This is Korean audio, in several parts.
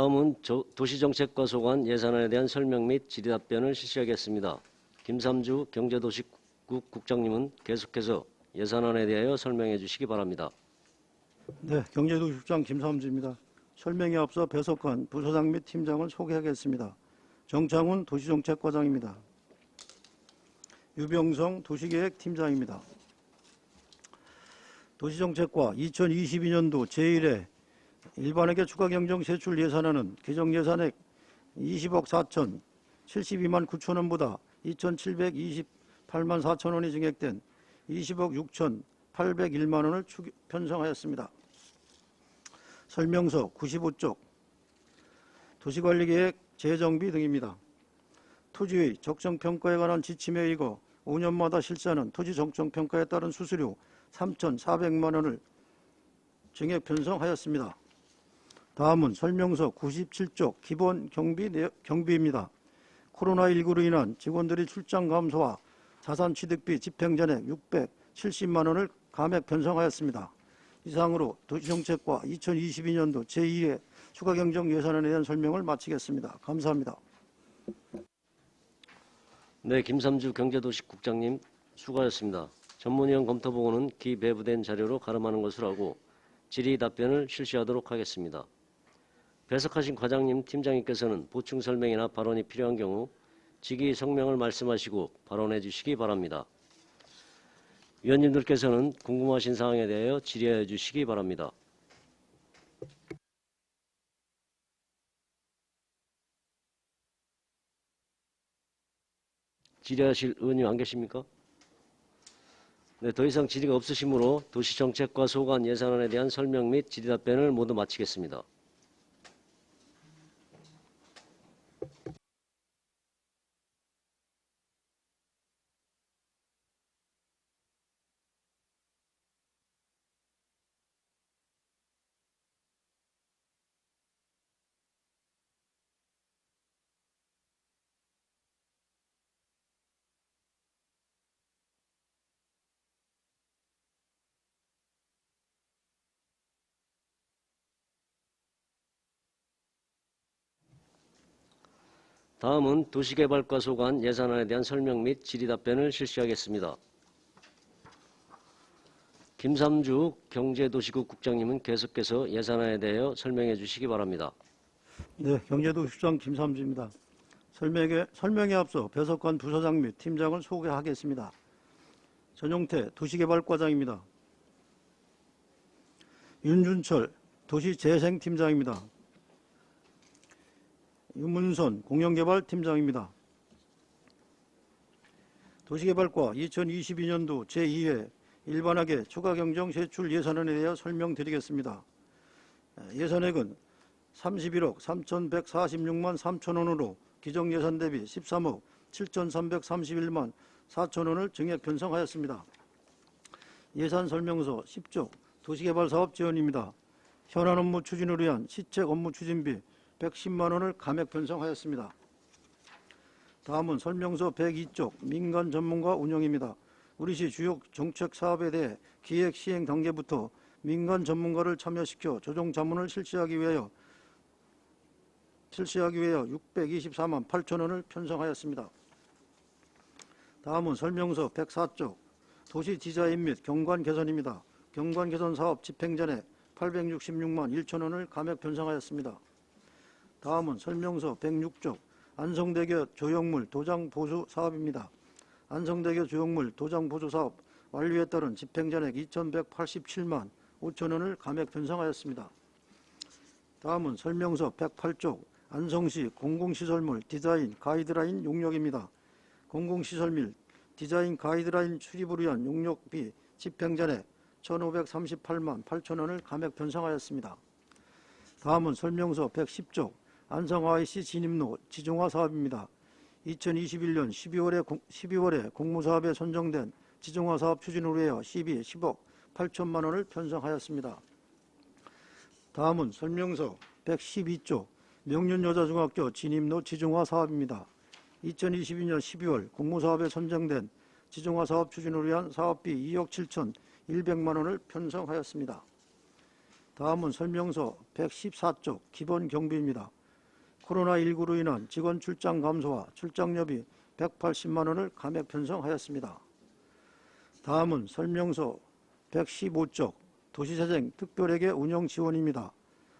다음은 저- 도시정책과 소관 예산안에 대한 설명 및 질의답변을 실시하겠습니다. 김삼주 경제도시국 국장님은 계속해서 예산안에 대하여 설명해 주시기 바랍니다. 네, 경제도시국장 김삼주입니다. 설명에 앞서 배석관 부서장 및 팀장을 소개하겠습니다. 정창훈 도시정책과장입니다. 유병성 도시계획팀장입니다. 도시정책과 2022년도 제1회 일반에게 추가 경정 세출 예산안은 개정 예산액 20억 4천 72만 9천 원보다 2,728만 4천 원이 증액된 20억 6천 801만 원을 추- 편성하였습니다. 설명서 95쪽 도시관리계획 재정비 등입니다. 토지의 적정평가에 관한 지침에 의거 5년마다 실시하는 토지 적정평가에 따른 수수료 3,400만 원을 증액 편성하였습니다. 다음은 설명서 97쪽 기본 경비 내- 경비입니다. 코로나19로 인한 직원들이 출장 감소와 자산 취득비 집행 전액 670만 원을 감액 편성하였습니다. 이상으로 도시정책과 2022년도 제2회 추가 경정 예산안에 대한 설명을 마치겠습니다. 감사합니다. 네, 김삼주 경제도시국장님 수고하셨습니다. 전문위원 검토 보고는 기배부된 자료로 가름하는 것으로 하고 질의 답변을 실시하도록 하겠습니다. 배석하신 과장님, 팀장님께서는 보충 설명이나 발언이 필요한 경우 직위 성명을 말씀하시고 발언해 주시기 바랍니다. 위원님들께서는 궁금하신 사항에 대하여 질의해 주시기 바랍니다. 질의하실 의원님 안 계십니까? 네, 더 이상 질의가 없으시므로 도시정책과 소관 예산안에 대한 설명 및 질의 답변을 모두 마치겠습니다. 다음은 도시개발과 소관 예산안에 대한 설명 및 질의 답변을 실시하겠습니다. 김삼주 경제도시국 국장님은 계속해서 예산안에 대하여 설명해 주시기 바랍니다. 네, 경제도시장 김삼주입니다. 설명에, 설명에 앞서 배석관 부서장 및 팀장을 소개하겠습니다. 전용태 도시개발과장입니다. 윤준철 도시재생팀장입니다. 유문선 공영개발팀장입니다. 도시개발과 2022년도 제2회 일반하게 추가경정 세출 예산안에 대하여 설명드리겠습니다. 예산액은 31억 3,146만 3천 원으로 기정 예산 대비 13억 7,331만 4천 원을 증액 편성하였습니다. 예산 설명서 10조 도시개발 사업 지원입니다. 현안 업무 추진을 위한 시책 업무 추진비 110만 원을 감액 편성하였습니다. 다음은 설명서 102쪽 민간 전문가 운영입니다. 우리시 주요 정책 사업에 대해 기획 시행 단계부터 민간 전문가를 참여시켜 조정 자문을 실시하기 위하여 실시하기 위하여 624만 8천 원을 편성하였습니다. 다음은 설명서 104쪽 도시 디자인 및 경관 개선입니다. 경관 개선 사업 집행 전에 866만 1천 원을 감액 편성하였습니다. 다음은 설명서 106쪽 안성대교 조형물 도장 보수 사업입니다. 안성대교 조형물 도장 보수 사업 완료에 따른 집행전액 2,187만 5천 원을 감액 편성하였습니다. 다음은 설명서 108쪽 안성시 공공시설물 디자인 가이드라인 용역입니다. 공공시설 및 디자인 가이드라인 수립을 위한 용역비 집행전액 1,538만 8천 원을 감액 편성하였습니다. 다음은 설명서 110쪽 안성 IC 진입로 지정화 사업입니다. 2021년 12월에, 12월에 공무사업에 선정된 지정화 사업 추진을 위하여 시비 10억 8천만 원을 편성하였습니다. 다음은 설명서 112조 명륜여자중학교 진입로 지정화 사업입니다. 2022년 12월 공무사업에 선정된 지정화 사업 추진을 위한 사업비 2억 7천 1백만 원을 편성하였습니다. 다음은 설명서 114쪽 기본 경비입니다. 코로나19로 인한 직원 출장 감소와 출장료비 180만 원을 감액 편성하였습니다. 다음은 설명서 115쪽 도시재생 특별회계 운영 지원입니다.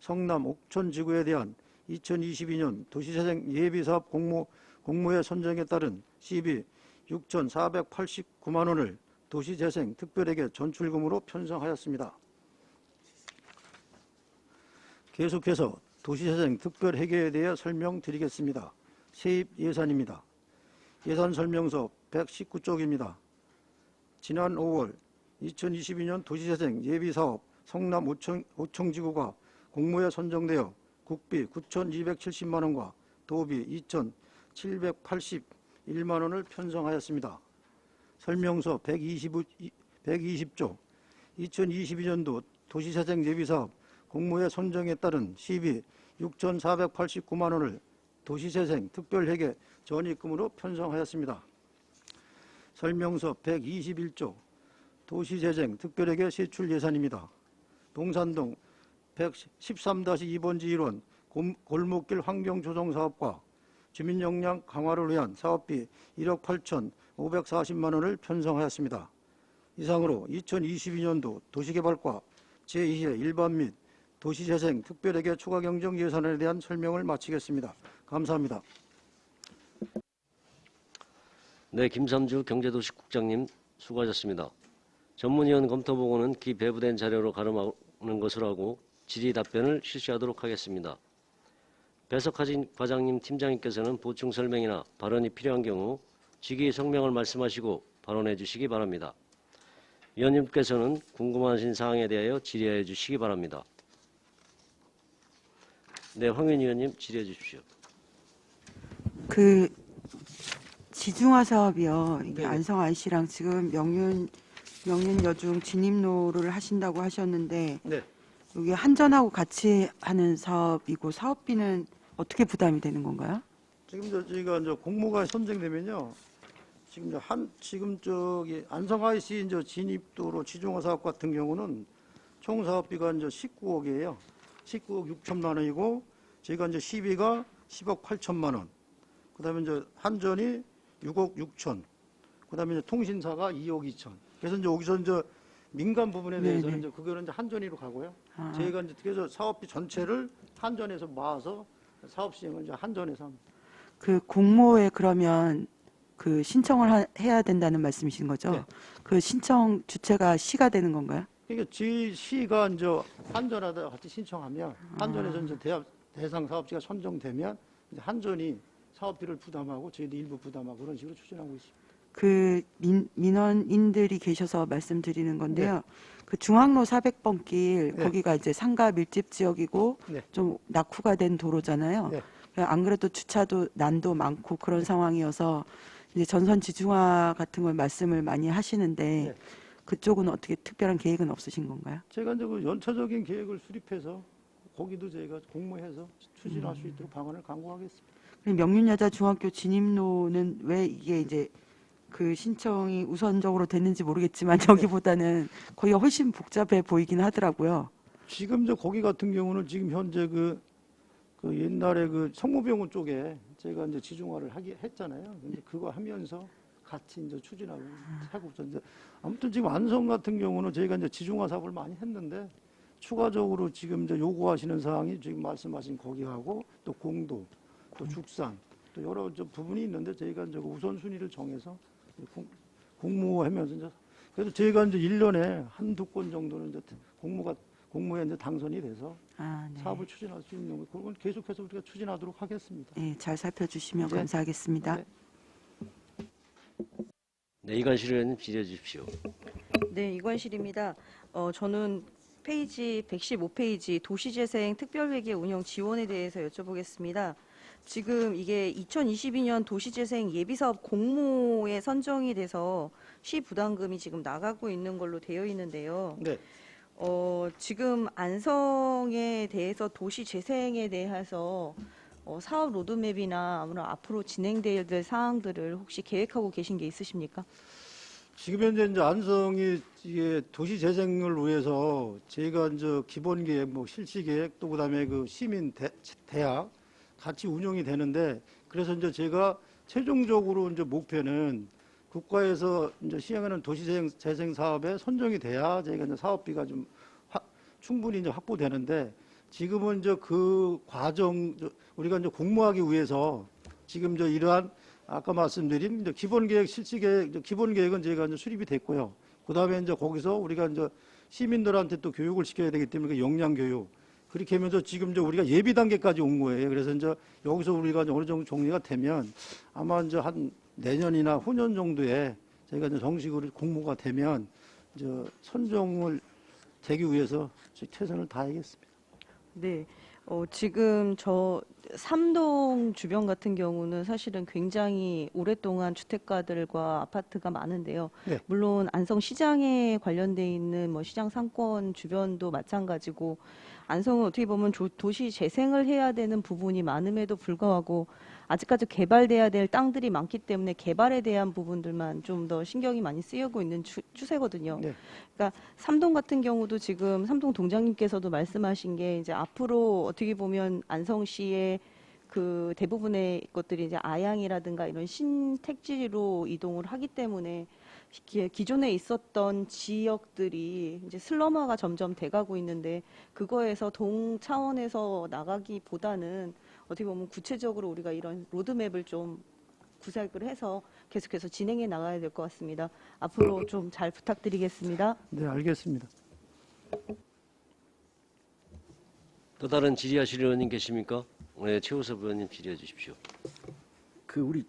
성남 옥천지구에 대한 2022년 도시재생 예비사업 공모, 공모의 선정에 따른 시비 6,489만 원을 도시재생 특별회계 전출금으로 편성하였습니다. 계속해서 도시재생 특별회계에 대해 설명드리겠습니다. 세입 예산입니다. 예산 설명서 119쪽입니다. 지난 5월 2022년 도시재생 예비사업 성남 오청, 오청지구가 공모에 선정되어 국비 9,270만 원과 도비 2,781만 원을 편성하였습니다. 설명서 120, 120조 2022년도 도시재생 예비사업 공모에 선정에 따른 시비 6,489만 원을 도시재생 특별회계 전입금으로 편성하였습니다. 설명서 121조 도시재생 특별회계 세출 예산입니다. 동산동 113-2번지 1원 골목길 환경조성사업과 주민역량 강화를 위한 사업비 1억 8,540만 원을 편성하였습니다. 이상으로 2022년도 도시개발과 제2회 일반 및 도시재생 특별회계 추가 경정 예산에 대한 설명을 마치겠습니다. 감사합니다. 네, 김삼주 경제도시국장님 수고하셨습니다. 전문위원 검토 보고는 기 배부된 자료로 가름하는 것으로 하고 질의 답변을 실시하도록 하겠습니다. 배석하진 과장님 팀장님께서는 보충 설명이나 발언이 필요한 경우 직위 성명을 말씀하시고 발언해 주시기 바랍니다. 위원님께서는 궁금하신 사항에 대하여 질의해 주시기 바랍니다. 네, 황윤 의원님 질의해 주십시오. 그 지중화 사업이요. 이게 네. 안성 IC랑 지금 명륜 명륜 여중 진입로를 하신다고 하셨는데 네. 여기 한전하고 같이 하는 사업이고 사업비는 어떻게 부담이 되는 건가요? 지금 저 저희가 이제 공모가 선정되면요. 지금 한 지금 저기 안성 IC 이제 진입도로 지중화 사업 같은 경우는 총 사업비가 이제 19억이에요. 19억 6천만 원이고 저희가 이제 시비가 10억 8천만 원. 그다음에 이제 한전이 6억 6천. 그다음에 이제 통신사가 2억 2천. 그래서 이제 여기서 이제 민간 부분에 네네. 대해서는 이제 그거는 이제 한전이로 가고요. 아, 저희가 이제 그래서 사업비 전체를 한전에서 모아서 사업 시행을 이제 한전에서 합니다. 그 공모에 그러면 그 신청을 하- 해야 된다는 말씀이신 거죠? 네. 그 신청 주체가 시가 되는 건가요? 그러니까 저희 시가 이제 한전하다 같이 신청하면 한전에서 이제 대, 대상 사업지가 선정되면 이제 한전이 사업비를 부담하고 저희도 일부 부담하고 그런 식으로 추진하고 있습니다. 그 민, 민원인들이 계셔서 말씀드리는 건데요. 네. 그 중앙로 400번 길 네. 거기가 이제 상가 밀집 지역이고 네. 좀 낙후가 된 도로잖아요. 네. 안 그래도 주차도 난도 많고 그런 상황이어서 이제 전선 지중화 같은 걸 말씀을 많이 하시는데 네. 그쪽은 어떻게 특별한 계획은 없으신 건가요? 제가 이제 그 연차적인 계획을 수립해서 거기도 저희가 공모해서 추진할 수 있도록 방안을 강구하겠습니다. 그럼 명륜여자 중학교 진입로는 왜 이게 이제 그 신청이 우선적으로 됐는지 모르겠지만 네. 여기보다는 거기가 훨씬 복잡해 보이긴 하더라고요. 지금 저 거기 같은 경우는 지금 현재 그, 그 옛날에 그 성모병원 쪽에 제가 이제 지중화를 하기 했잖아요. 근데 그거 하면서 같이 이제 추진하고 하고 있죠. 이제 아무튼 지금 안성 같은 경우는 저희가 이제 지중화 사업을 많이 했는데 추가적으로 지금 이제 요구하시는 사항이 지금 말씀하신 거기하고 또 공도 또 죽산 또 여러 저 부분이 있는데 저희가 이제 그 우선순위를 정해서 공- 공모하면서 이제 그래서 저희가 이제 1년에 한두 건 정도는 이제 공모가 공모에 이제 당선이 돼서 아, 네. 사업을 추진할 수 있는 거 그건 계속해서 우리가 추진하도록 하겠습니다. 네, 잘 살펴주시면 네. 감사하겠습니다. 네. 네, 이관실 의원님 질의해 주십시오. 네, 이관실입니다. 어, 저는 페이지 115페이지 도시재생 특별회계 운영 지원에 대해서 여쭤보겠습니다. 지금 이게 2022년 도시재생 예비사업 공모에 선정이 돼서 시 부담금이 지금 나가고 있는 걸로 되어 있는데요. 네. 어, 지금 안성에 대해서 도시 재생에 대해서 어, 사업 로드맵이나 아무런 앞으로 진행될 사항들을 혹시 계획하고 계신 게 있으십니까? 지금 현재 이제 안성이 이게 도시 재생을 위해서 저희가 이제 기본 계획, 뭐 실시 계획 또 그다음에 그 시민 대, 대학 같이 운영이 되는데 그래서 이제 제가 최종적으로 이제 목표는 국가에서 이제 시행하는 도시 재생, 재생 사업에 선정이 돼야 저희가 이제 사업비가 좀 확- 충분히 이제 확보되는데 지금은 이제 그 과정 저- 우리가 이제 공모하기 위해서 지금 저 이러한 아까 말씀드린 이제 기본 계획, 실시 계획, 이제 기본 계획은 저희가 이제 수립이 됐고요. 그 다음에 이제 거기서 우리가 이제 시민들한테 또 교육을 시켜야 되기 때문에 그 역량 교육. 그렇게 하면서 지금 이제 우리가 예비 단계까지 온 거예요. 그래서 이제 여기서 우리가 이제 어느 정도 정리가 되면 아마 이제 한 내년이나 후년 정도에 저희가 이제 정식으로 공모가 되면 이제 선정을 되기 위해서 최선을 다하겠습니다. 네. 어, 지금 저 삼동 주변 같은 경우는 사실은 굉장히 오랫동안 주택가들과 아파트가 많은데요. 네. 물론 안성 시장에 관련돼 있는 뭐 시장 상권 주변도 마찬가지고 안성은 어떻게 보면 조- 도시 재생을 해야 되는 부분이 많음에도 불구하고 아직까지 개발돼야 될 땅들이 많기 때문에 개발에 대한 부분들만 좀 더 신경이 많이 쓰이고 있는 추, 추세거든요. 네. 그러니까 삼동 같은 경우도 지금 삼동 동장님께서도 말씀하신 게 이제 앞으로 어떻게 보면 안성시의 그 대부분의 것들이 이제 아양이라든가 이런 신택지로 이동을 하기 때문에 기- 기존에 있었던 지역들이 이제 슬럼화가 점점 돼가고 있는데 그거에서 동 차원에서 나가기보다는 어떻게 보면 구체적으로 우리가 이런 로드맵을 좀 구색을 해서 계속해서 진행해 나가야 될 것 같습니다. 앞으로 좀 잘 부탁드리겠습니다. 네, 알겠습니다. 또 다른 질의하실 의원님 계십니까? 네, 최우섭 의원님 질의해 주십시오. 그 우리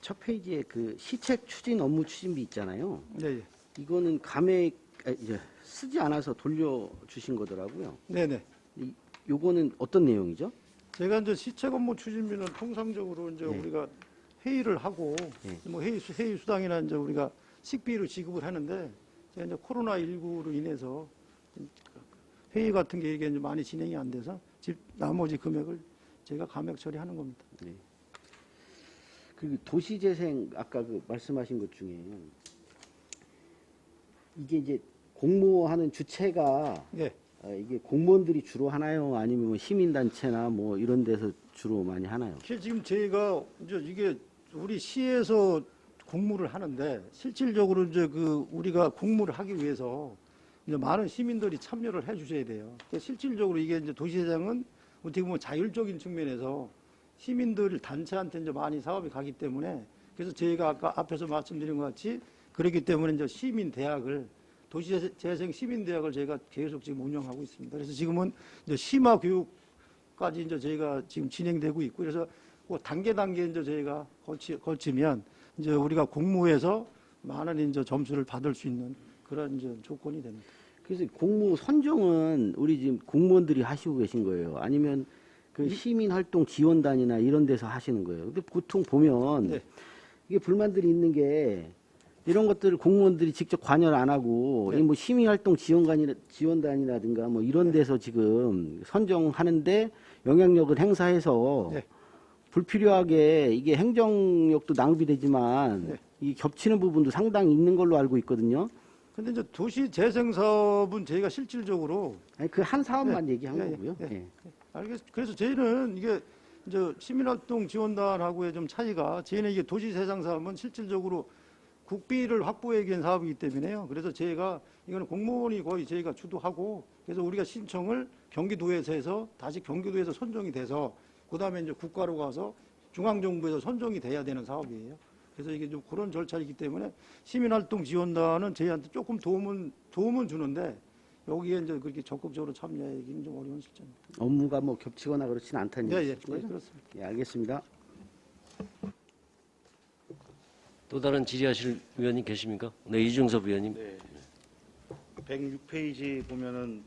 첫 페이지에 그 시책 추진 업무 추진비 있잖아요. 네, 네. 이거는 감액 아, 이제 쓰지 않아서 돌려 주신 거더라고요. 네, 네. 이, 요거는 어떤 내용이죠? 제가 이제 시책 업무 추진비는 통상적으로 이제 네. 우리가 회의를 하고 네. 뭐 회의 수 회의 수당이나 이제 우리가 식비로 지급을 하는데 제가 이제 코로나 19로 인해서 회의 같은 게 이게 이제 많이 진행이 안 돼서 집 나머지 금액을 제가 감액 처리하는 겁니다. 그리고 도시재생 아까 그 말씀하신 것 중에 이게 이제 공모하는 주체가 예. 아, 이게 공무원들이 주로 하나요? 아니면 뭐 시민단체나 뭐 이런 데서 주로 많이 하나요? 지금 저희가 이제 이게 우리 시에서 공무를 하는데 실질적으로 이제 그 우리가 공무를 하기 위해서 이제 많은 시민들이 참여를 해 주셔야 돼요. 실질적으로 이게 이제 도시재생은 어떻게 보면 자율적인 측면에서 시민들 단체한테 이제 많이 사업이 가기 때문에 그래서 저희가 아까 앞에서 말씀드린 것 같이 그렇기 때문에 이제 시민 대학을 도시재생 시민 대학을 저희가 계속 지금 운영하고 있습니다. 그래서 지금은 이제 심화 교육까지 이제 저희가 지금 진행되고 있고 그래서 그 단계 단계 이제 저희가 거치, 거치면 이제 우리가 공모해서 많은 이제 점수를 받을 수 있는 그런 이제 조건이 됩니다. 그래서 공모 선정은 우리 지금 공무원들이 하시고 계신 거예요? 아니면 그 시민활동 지원단이나 이런 데서 하시는 거예요? 근데 보통 보면 네. 이게 불만들이 있는 게 이런 것들을 공무원들이 직접 관여를 안 하고 네. 이뭐 시민 활동 지원관이나 지원단이라든가 뭐 이런 데서 지금 선정하는데 영향력을 행사해서 네. 불필요하게 이게 행정력도 낭비되지만 네. 이 겹치는 부분도 상당히 있는 걸로 알고 있거든요. 근데 이제 도시 재생 사업은 저희가 실질적으로 아니 그 한 사업만 네. 얘기한 예, 예, 거고요. 예. 예. 알겠 그래서 저희는 이게 이제 시민활동 지원단하고의 좀 차이가 저희는 이게 도시 세상 사업은 실질적으로 국비를 확보하기 위한 사업이기 때문에요. 그래서 저희가 이거는 공무원이 거의 저희가 주도하고 그래서 우리가 신청을 경기도에서 해서 다시 경기도에서 선정이 돼서 그다음에 이제 국가로 가서 중앙정부에서 선정이 돼야 되는 사업이에요. 그래서 이게 좀 그런 절차이기 때문에 시민활동 지원단은 저희한테 조금 도움은 도움은 주는데 여기에 이제 그렇게 적극적으로 참여하기는 좀 어려운 실정입니다. 업무가 뭐 겹치거나 그렇지는 않다는 예, 예, 얘기죠. 예, 그렇습니다. 예, 알겠습니다. 또 다른 질의하실 의원님 계십니까? 네, 이중섭 의원님. 네. 106페이지 보면은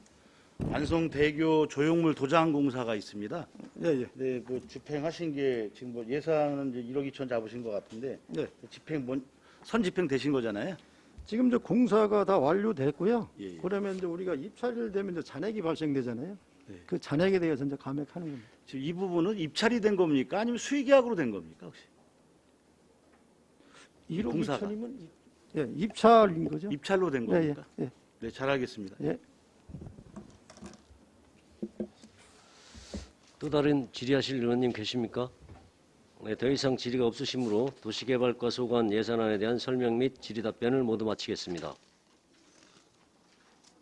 안성대교 조형물 도장 공사가 있습니다. 예, 예. 네, 뭐 집행하신 게 지금 뭐 예산은 이제 1억 2천 잡으신 것 같은데 네. 집행 뭔 선집행 되신 거잖아요. 지금 이제 공사가 다 완료됐고요. 예, 예. 그러면 이제 우리가 입찰일 되면 이제 잔액이 발생되잖아요. 네. 그 잔액에 대해서 이제 감액하는 겁니다. 지금 이 부분은 입찰이 된 겁니까? 아니면 수의계약으로 된 겁니까? 혹시? 1억 공사가. 2천이면 예, 입찰인 거죠? 입찰로 된 예, 예, 겁니까? 예. 네, 잘 알겠습니다. 예. 또 다른 질의하실 의원님 계십니까? 네, 더 이상 질의가 없으시므로 도시개발과 소관 예산안에 대한 설명 및 질의 답변을 모두 마치겠습니다.